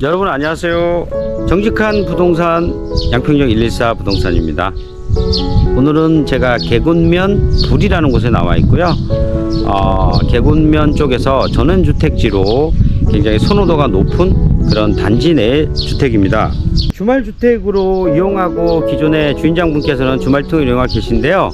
여러분 안녕하세요. 정직한 부동산 양평역 114 부동산입니다. 오늘은 제가 개군면 불이라는 곳에 나와 있고요. 어, 개군면 쪽에서 전원주택지로 굉장히 선호도가 높은 그런 단지 내 주택입니다. 주말 주택으로 이용하고 기존의 주인장분께서는 주말통을 이용하고 계신데요.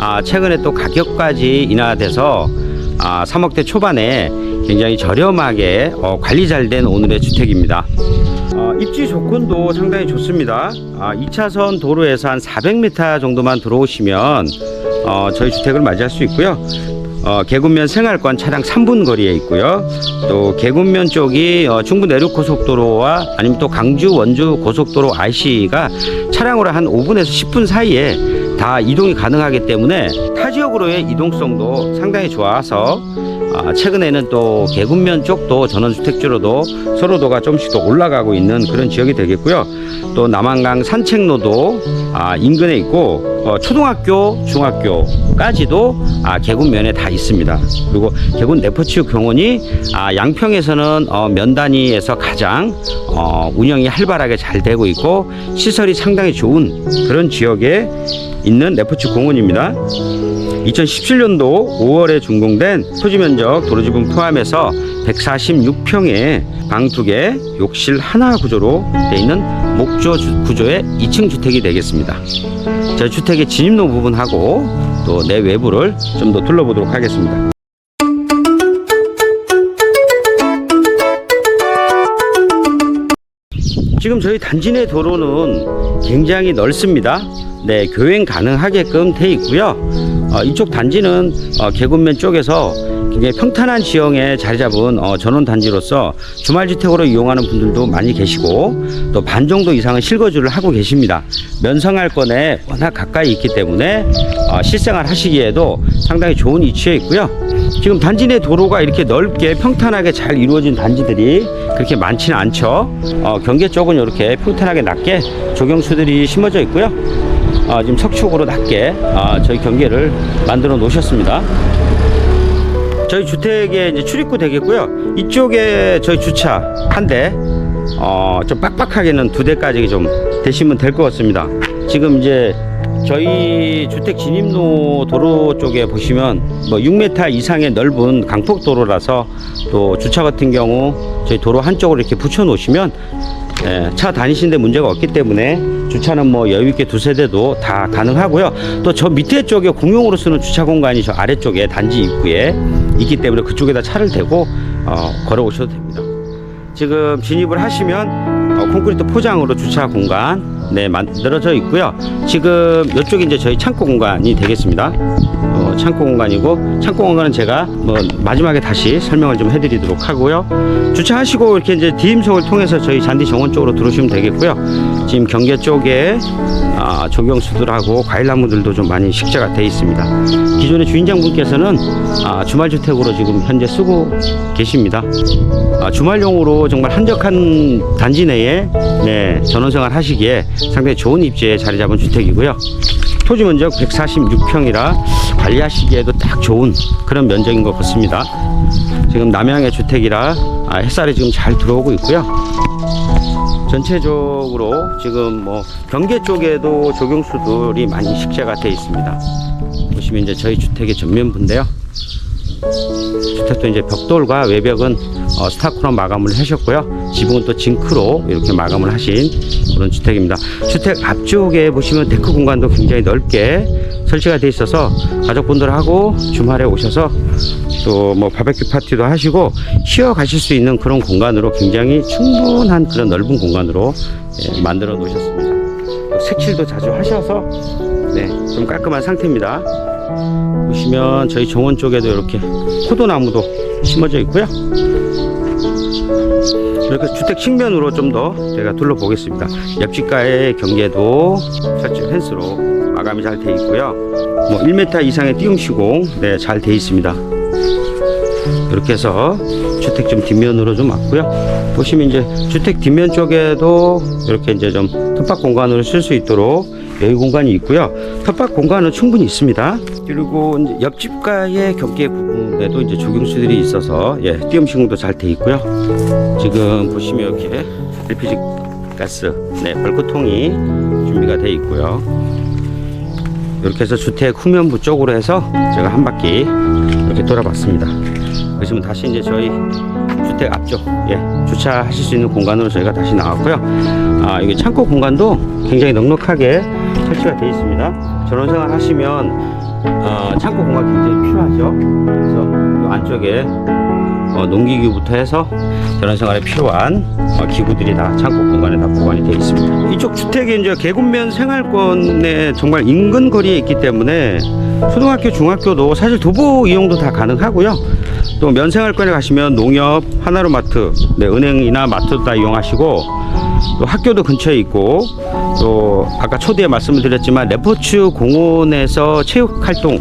아, 최근에 또 가격까지 인하돼서 아, 3억대 초반에 굉장히 저렴하게 어, 관리 잘 된 오늘의 주택입니다. 어, 입지 조건도 상당히 좋습니다. 아, 2차선 도로에서 한 400m 정도만 들어오시면 어, 저희 주택을 맞이할 수 있고요. 어, 개군면 생활권 차량 3분 거리에 있고요. 또 개군면 쪽이 어, 중부 내륙 고속도로와 아니면 또 강주 원주 고속도로 IC가 차량으로 한 5분에서 10분 사이에 다 이동이 가능하기 때문에 타 지역으로의 이동성도 상당히 좋아서 아, 최근에는 또 개군면 쪽도 전원주택지로도 서로도가 좀씩 더 올라가고 있는 그런 지역이 되겠고요. 또 남한강 산책로도 아, 인근에 있고 어, 초등학교, 중학교까지도 아, 개군면에 다 있습니다. 그리고 개군 내포치유 병원이 아, 양평에서는 어, 면 단위에서 가장 어, 운영이 활발하게 잘 되고 있고 시설이 상당히 좋은 그런 지역에 있는 내포치 공원입니다. 2017년도 5월에 준공된 토지 면적 도로 지분 포함해서 146평의 방두 개, 욕실 하나 구조로 되어 있는 목조 주- 구조의 2층 주택이 되겠습니다. 저희 주택의 진입로 부분하고 또 내 외부를 좀 더 둘러보도록 하겠습니다. 지금 저희 단지 내 도로는 굉장히 넓습니다. 네, 교행 가능하게끔 돼 있고요. 어, 이쪽 단지는 어, 개군면 쪽에서 굉장히 평탄한 지형에 자리 잡은 어, 전원 단지로서 주말 주택으로 이용하는 분들도 많이 계시고 또 반 정도 이상은 실거주를 하고 계십니다. 면성할권에 워낙 가까이 있기 때문에 어, 실생활 하시기에도 상당히 좋은 위치에 있고요. 지금 단지 내 도로가 이렇게 넓게 평탄하게 잘 이루어진 단지들이 그렇게 많지는 않죠. 어, 경계 쪽은 이렇게 평탄하게 낮게 조경수들이 심어져 있고요. 어, 지금 석축으로 낮게 어, 저희 경계를 만들어 놓으셨습니다. 저희 주택의 이제 출입구 되겠고요. 이쪽에 저희 주차 한 대, 어, 좀 빡빡하게는 두 대까지 좀 되시면 될 것 같습니다. 지금 이제 저희 주택 진입로 도로 쪽에 보시면 뭐 6m 이상의 넓은 강폭 도로라서 또 주차 같은 경우 저희 도로 한쪽으로 이렇게 붙여 놓으시면 예, 차 다니시는데 문제가 없기 때문에 주차는 뭐 여유 있게 두세 대도 다 가능하고요. 또 저 밑에 쪽에 공용으로 쓰는 주차 공간이 저 아래쪽에 단지 입구에 있기 때문에 그쪽에다 차를 대고 어, 걸어 오셔도 됩니다. 지금 진입을 하시면 어, 콘크리트 포장으로 주차 공간 네 만들어져 있고요. 지금 이쪽이 이제 저희 창고 공간이 되겠습니다. 어, 창고 공간이고 창고 공간은 제가 뭐 마지막에 다시 설명을 좀 해드리도록 하고요. 주차하시고 이렇게 이제 디임석을 통해서 저희 잔디 정원 쪽으로 들어오시면 되겠고요. 지금 경계 쪽에 아, 조경수들하고 과일나무들도 좀 많이 식재가 돼 있습니다. 기존의 주인장분께서는 아, 주말 주택으로 지금 현재 쓰고 계십니다. 아, 주말용으로 정말 한적한 단지 내에 네, 전원생활 하시기에 상당히 좋은 입지에 자리 잡은 주택이고요. 토지 면적 146평이라 관리하시기에도 딱 좋은 그런 면적인 것 같습니다. 지금 남향의 주택이라 아, 햇살이 지금 잘 들어오고 있고요. 전체적으로 지금 뭐 경계 쪽에도 조경수들이 많이 식재가 돼 있습니다. 보시면 이제 저희 주택의 전면부인데요. 주택도 이제 벽돌과 외벽은 어, 스타크로 마감을 하셨고요. 지붕은 또 징크로 이렇게 마감을 하신 그런 주택입니다. 주택 앞쪽에 보시면 데크 공간도 굉장히 넓게 설치가 돼 있어서 가족분들하고 주말에 오셔서 또 뭐 바베큐 파티도 하시고 쉬어 가실 수 있는 그런 공간으로 굉장히 충분한 그런 넓은 공간으로 예, 만들어 놓으셨습니다. 또 색칠도 자주 하셔서 네, 좀 깔끔한 상태입니다. 보시면 저희 정원 쪽에도 이렇게 포도나무도 심어져 있고요. 이렇게 주택 측면으로 좀 더 제가 둘러보겠습니다. 옆집과의 경계도 철제 펜스로 마감이 잘 돼 있고요. 뭐 1m 이상의 띄움 시공 네, 잘 돼 있습니다. 이렇게 해서 주택 좀 뒷면으로 좀 왔고요. 보시면 이제 주택 뒷면 쪽에도 이렇게 이제 좀 텃밭 공간으로 쓸 수 있도록 여유 공간이 있고요. 텃밭 공간은 충분히 있습니다. 그리고 옆집과의 경계 부분에도 이제 조경수들이 있어서 예, 띄엄 시공도 잘 돼 있고요. 지금 보시면 이렇게 LPG 가스 네, 벌크통이 준비가 돼 있고요. 이렇게 해서 주택 후면부 쪽으로 해서 제가 한 바퀴 이렇게 돌아봤습니다. 그러시면 다시 이제 저희 주택 앞쪽 예, 주차하실 수 있는 공간으로 저희가 다시 나왔고요. 아, 이게 창고 공간도 굉장히 넉넉하게 설치가 되어 있습니다. 전원 생활 하시면 어, 창고 공간 굉장히 필요하죠. 그래서 이 안쪽에 어, 농기구부터 해서 전원 생활에 필요한 어, 기구들이 다 창고 공간에 다 보관이 되어 있습니다. 이쪽 주택이 이제 계곡면 생활권에 정말 인근 거리에 있기 때문에 초등학교, 중학교도 사실 도보 이용도 다 가능하고요. 또 면생활권에 가시면 농협, 하나로마트, 네, 은행이나 마트도 다 이용하시고 또 학교도 근처에 있고 또 아까 초대에 말씀을 드렸지만 레포츠 공원에서 체육 활동을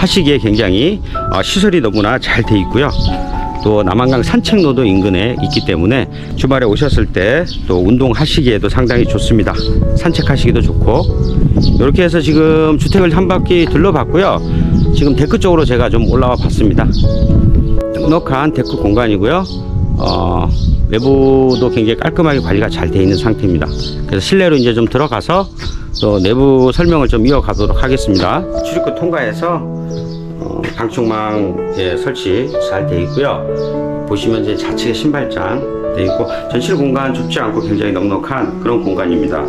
하시기에 굉장히 어, 시설이 너무나 잘 돼 있고요. 또 남한강 산책로도 인근에 있기 때문에 주말에 오셨을 때 또 운동하시기에도 상당히 좋습니다. 산책하시기도 좋고 이렇게 해서 지금 주택을 한 바퀴 둘러봤고요. 지금 데크 쪽으로 제가 좀 올라와 봤습니다. 넉넉한 데크 공간이고요. 어, 내부도 굉장히 깔끔하게 관리가 잘 되어 있는 상태입니다. 그래서 실내로 이제 좀 들어가서 또 내부 설명을 좀 이어가도록 하겠습니다. 출입구 통과해서 어, 방충망 예, 설치 잘 되어 있고요. 보시면 이제 좌측에 신발장 되어 있고 전실 공간 좁지 않고 굉장히 넉넉한 그런 공간입니다.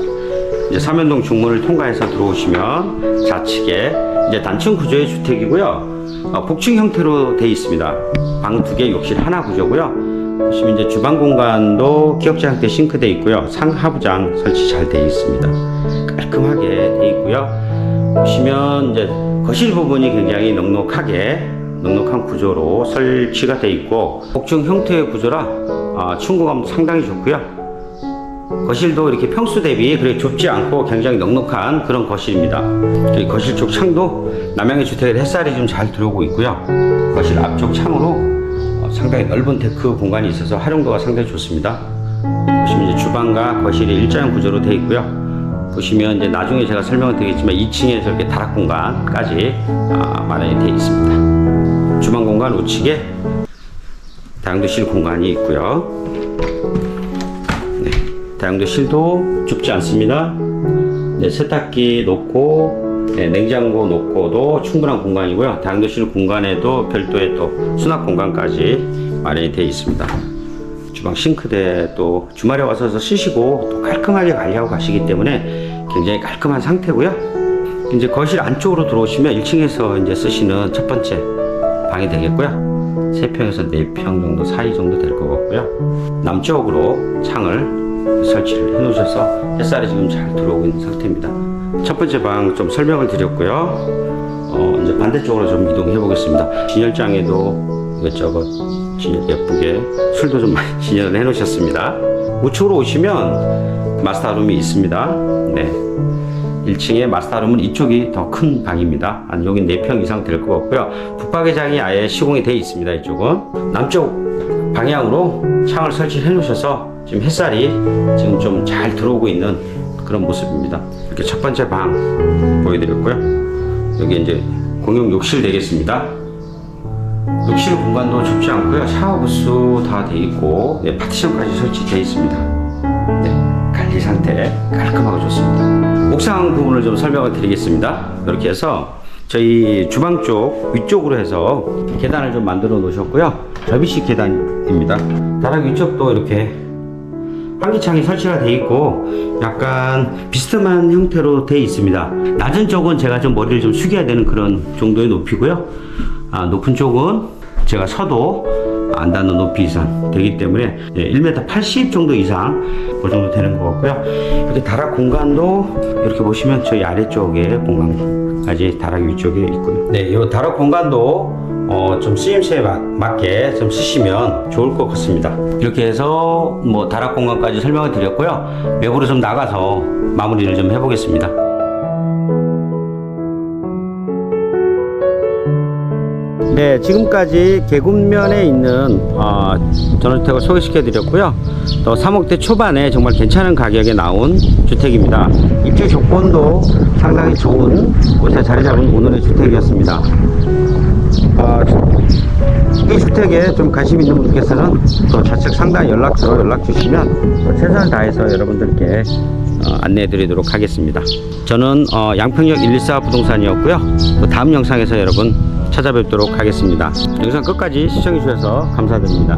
이제 삼연동 중문을 통과해서 들어오시면 좌측에 이제 단층 구조의 주택이고요. 어, 복층 형태로 되어 있습니다. 방 두 개, 욕실 하나 구조고요. 보시면 이제 주방 공간도 기역자 형태 싱크대 있고요. 상하부장 설치 잘 되어 있습니다. 깔끔하게 되어 있고요. 보시면 이제 거실 부분이 굉장히 넉넉하게 넉넉한 구조로 설치가 되어 있고 복층 형태의 구조라 아, 충고감도 상당히 좋고요. 거실도 이렇게 평수 대비 그렇게 좁지 않고 굉장히 넉넉한 그런 거실입니다. 이 거실 쪽 창도 남양의 주택에 햇살이 좀 잘 들어오고 있고요. 거실 앞쪽 창으로 어, 상당히 넓은 데크 공간이 있어서 활용도가 상당히 좋습니다. 보시면 이제 주방과 거실이 일자형 구조로 되어 있고요. 보시면 이제 나중에 제가 설명을 드리겠지만 2층에서 이렇게 다락 공간까지 아, 마련이 되어 있습니다. 주방 공간 우측에 다용도실 공간이 있고요. 네, 다용도 실도 좁지 않습니다. 네, 세탁기 놓고 네, 냉장고 놓고도 충분한 공간이고요. 다용도 실 공간에도 별도의 또 수납 공간까지 마련이 되어 있습니다. 주방 싱크대 또 주말에 와서 쓰시고 또 깔끔하게 관리하고 가시기 때문에 굉장히 깔끔한 상태고요. 이제 거실 안쪽으로 들어오시면 1층에서 이제 쓰시는 첫 번째 방이 되겠고요. 3평에서 4평 정도 사이 정도 될 것 같고요. 남쪽으로 창을 설치를 해 놓으셔서 햇살이 지금 잘 들어오고 있는 상태입니다. 첫 번째 방 좀 설명을 드렸고요. 어, 이제 반대쪽으로 좀 이동해 보겠습니다. 진열장에도 이것저것 진열 예쁘게 술도 좀 많이 진열을 해 놓으셨습니다. 우측으로 오시면 마스터룸이 있습니다. 네. 1층에 마스터룸은 이쪽이 더 큰 방입니다. 한 여기 4평 이상 될 것 같고요. 붙박이장이 아예 시공이 되어 있습니다. 이쪽은 남쪽 방향으로 창을 설치해 놓으셔서 지금 햇살이 지금 좀 잘 들어오고 있는 그런 모습입니다. 이렇게 첫 번째 방 보여드렸고요. 여기 이제 공용 욕실 되겠습니다. 욕실 공간도 좁지 않고요. 샤워 부스 다 돼 있고 네, 파티션까지 설치되어 있습니다. 네, 관리 상태 깔끔하고 좋습니다. 옥상 부분을 좀 설명을 드리겠습니다. 이렇게 해서 저희 주방 쪽 위쪽으로 해서 계단을 좀 만들어 놓으셨고요. 접이식 계단입니다. 다락 위쪽도 이렇게 환기창이 설치가 되어 있고 약간 비스듬한 형태로 되어 있습니다. 낮은 쪽은 제가 좀 머리를 좀 숙여야 되는 그런 정도의 높이고요. 아, 높은 쪽은 제가 서도 안 닿는 높이 이상 되기 때문에 예, 1m 80 정도 이상 그 정도 되는 것 같고요. 이렇게 다락 공간도 이렇게 보시면 저희 아래쪽에 공간까지 다락 위쪽에 있고요. 네, 이 다락 공간도 어, 좀 쓰임새에 맞, 맞게 좀 쓰시면 좋을 것 같습니다. 이렇게 해서 뭐 다락 공간까지 설명을 드렸고요. 외부로 좀 나가서 마무리를 좀 해보겠습니다. 네, 지금까지 계곡면에 있는 어, 전원주택을 소개시켜 드렸고요. 또 3억대 초반에 정말 괜찮은 가격에 나온 주택입니다. 입주 조건도 상당히 좋은 곳에 자리 잡은 오늘의 주택이었습니다. 어, 이 주택에 좀 관심 있는 분께서는 또 좌측 상단 연락처로 연락 주시면 또 최선을 다해서 여러분들께 어, 안내해 드리도록 하겠습니다. 저는 어, 양평역 114 부동산이었고요. 또 다음 영상에서 여러분 찾아뵙도록 하겠습니다. 영상 끝까지 시청해 주셔서 감사드립니다.